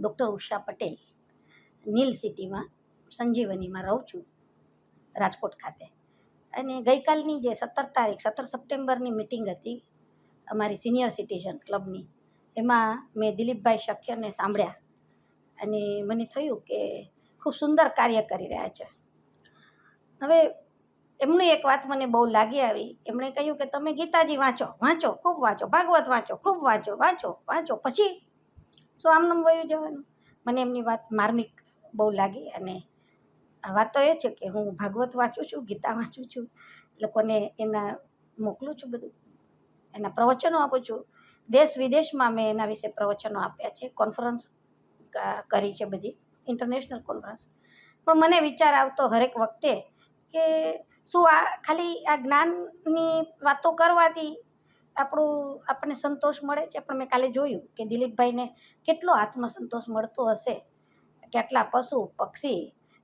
Doctor Usha Patel નીલ સિટીમાં, સંજીવનીમાં રહું છું, રાજકોટ ખાતે. અને ગઈકાલની જે સત્તર તારીખ, સત્તર સપ્ટેમ્બરની મિટિંગ હતી અમારી સિનિયર સિટીઝન ક્લબની, એમાં મેં દિલીપભાઈ શક્યને સાંભળ્યા અને મને થયું કે ખૂબ સુંદર કાર્ય કરી રહ્યા છે. હવે એમની એક વાત મને બહુ લાગી આવી. એમણે કહ્યું કે તમે ગીતાજી વાંચો વાંચો, ખૂબ વાંચો, ભાગવત વાંચો, ખૂબ વાંચો વાંચો વાંચો, પછી શું આમનામ વયું જવાનું. મને એમની વાત માર્મિક બહુ લાગી અને વાત તો એ છે કે હું ભાગવત વાંચું છું, ગીતા વાંચું છું, લોકોને એના મોકલું છું બધું, એના પ્રવચનો આપું છું. દેશ વિદેશમાં મેં એના વિશે પ્રવચનો આપ્યા છે, કોન્ફરન્સ કરી છે બધી, ઇન્ટરનેશનલ કોન્ફરન્સ. પણ મને વિચાર આવતો હરેક વખતે કે શું આ ખાલી આ જ્ઞાનની વાતો કરવાથી આપણું આપણને સંતોષ મળે છે. પણ મેં કાલે જોયું કે દિલીપભાઈને કેટલો આત્મસંતોષ મળતો હશે. કેટલા પશુ પક્ષી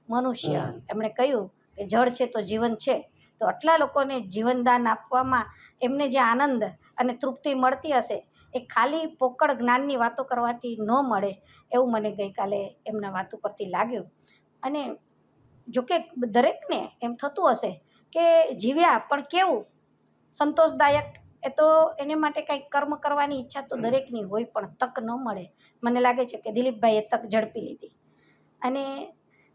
મનુષ્ય. એમણે કહ્યું કે જળ છે તો જીવન છે. તો આટલા લોકોને જીવનદાન આપવામાં એમને જે આનંદ અને તૃપ્તિ મળતી હશે એ ખાલી પોકળ જ્ઞાનની વાતો કરવાથી ન મળે એવું મને ગઈકાલે એમના વાત ઉપરથી લાગ્યું. અને જોકે દરેકને એમ થતું હશે કે જીવ્યા પણ કેવું સંતોષદાયક એ તો એને માટે કંઈક કર્મ કરવાની ઈચ્છા તો દરેકની હોય પણ તક ન મળે. મને લાગે છે કે દિલીપભાઈએ તક ઝડપી લીધી. અને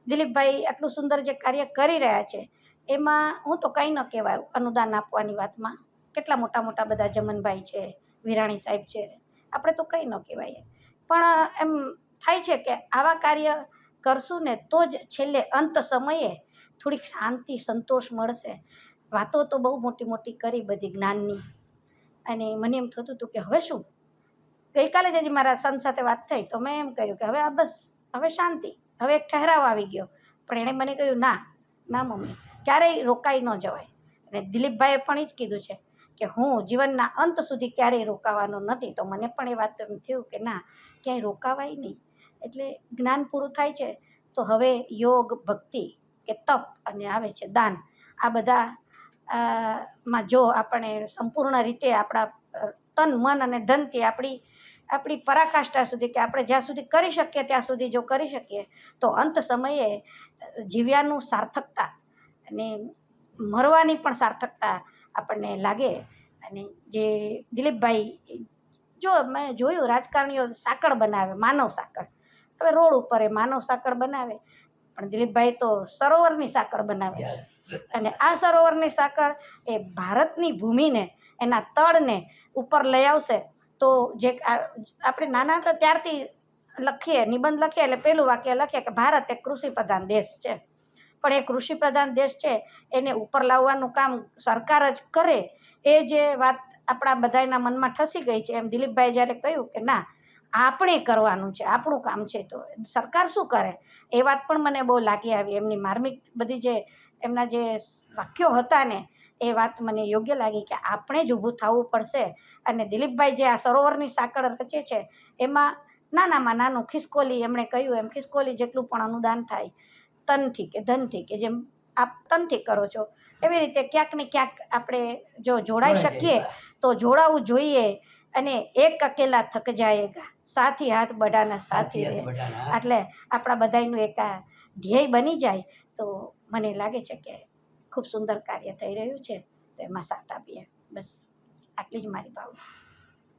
દિલીપભાઈ આટલું સુંદર જે કાર્ય કરી રહ્યા છે એમાં હું તો કંઈ ન કહેવાય અનુદાન આપવાની વાતમાં. કેટલા મોટા મોટા બધા જમનભાઈ છે વિરાણી સાહેબ છે આપણે તો કંઈ ન કહેવાય. પણ એમ થાય છે કે આવા કાર્ય કરશું ને તો જ છેલ્લે અંત સમયે થોડીક શાંતિ સંતોષ મળશે. વાતો તો બહુ મોટી મોટી કરી બધી જ્ઞાનની. અને મને એમ થતું હતું કે હવે શું? ગઈકાલે જ હજી મારા સન સાથે વાત થઈ તો મેં એમ કહ્યું કે હવે આ બસ, હવે શાંતિ, હવે એક ઠહેરાવ આવી ગયો. પણ એણે મને કહ્યું, ના ના મમ્મી, ક્યારેય રોકાઈ ન જવાય. અને દિલીપભાઈએ પણ એ જ કીધું છે કે હું જીવનના અંત સુધી ક્યારેય રોકાવાનો નથી. તો મને પણ એ વાત એમ થયું કે ના, ક્યાંય રોકાવાય નહીં. એટલે જ્ઞાન પૂરું થાય છે. તો હવે યોગ, ભક્તિ કે તપ અને આવે છે દાન, આ બધા માં જો આપણે સંપૂર્ણ રીતે આપણા તન, મન અને ધનથી આપણી આપણી પરાકાષ્ઠા સુધી કે આપણે જ્યાં સુધી કરી શકીએ ત્યાં સુધી જો કરી શકીએ, તો અંત સમયે જીવ્યાનું સાર્થકતા અને મરવાની પણ સાર્થકતા આપણને લાગે. અને જે દિલીપભાઈ, જો મેં જોયું રાજકારણીઓ સાંકળ બનાવે, માનવ સાંકળ. હવે રોડ ઉપર એ માનવ સાંકળ બનાવે. પણ દિલીપભાઈ તો સરોવરની સાકર બનાવે. છે અને આ સરોવરની સાકર એ ભારતની ભૂમિને એના તળને ઉપર લઈ આવશે. તો જે આપણે નાના હતા ત્યારથી લખીએ નિબંધ લખીએ એટલે પહેલું વાક્ય લખીએ કે ભારત એક કૃષિ પ્રધાન દેશ છે. પણ એ કૃષિ પ્રધાન દેશ છે એને ઉપર લાવવાનું કામ સરકાર જ કરે. એ જે વાત આપણા બધાના મનમાં ઠસી ગઈ છે એમ દિલીપભાઈ જ્યારે કહ્યું કે ના આપણે કરવાનું છે આપણું કામ છે તો સરકાર શું કરે? એ વાત પણ મને બહુ લાગી આવી એમની માર્મિક બધી જે એમના જે વાક્યો હતા ને એ વાત મને યોગ્ય લાગી કે આપણે જ ઊભું થવું પડશે. અને દિલીપભાઈ જે આ સરોવરની સાંકળ રચે છે એમાં નાનામાં નાનું ખિસકોલી એમણે કહ્યું એમ ખિસકોલી જેટલું પણ અનુદાન થાય. તનથી કે ધનથી કે જેમ આપ તનથી કરો છો. એવી રીતે ક્યાંક ને ક્યાંક આપણે જો જોડાઈ શકીએ તો જોડાવું જોઈએ. અને એક અકેલા થક જાયેગા. સાથી હાથ બધાના સાથી રહે. એટલે આપણા બધાનું એક આ ધ્યેય બની જાય તો મને લાગે છે કે ખૂબ સુંદર કાર્ય થઈ રહ્યું છે. તો એમાં સાથ આપીએ. બસ આટલી જ મારી ભાવના.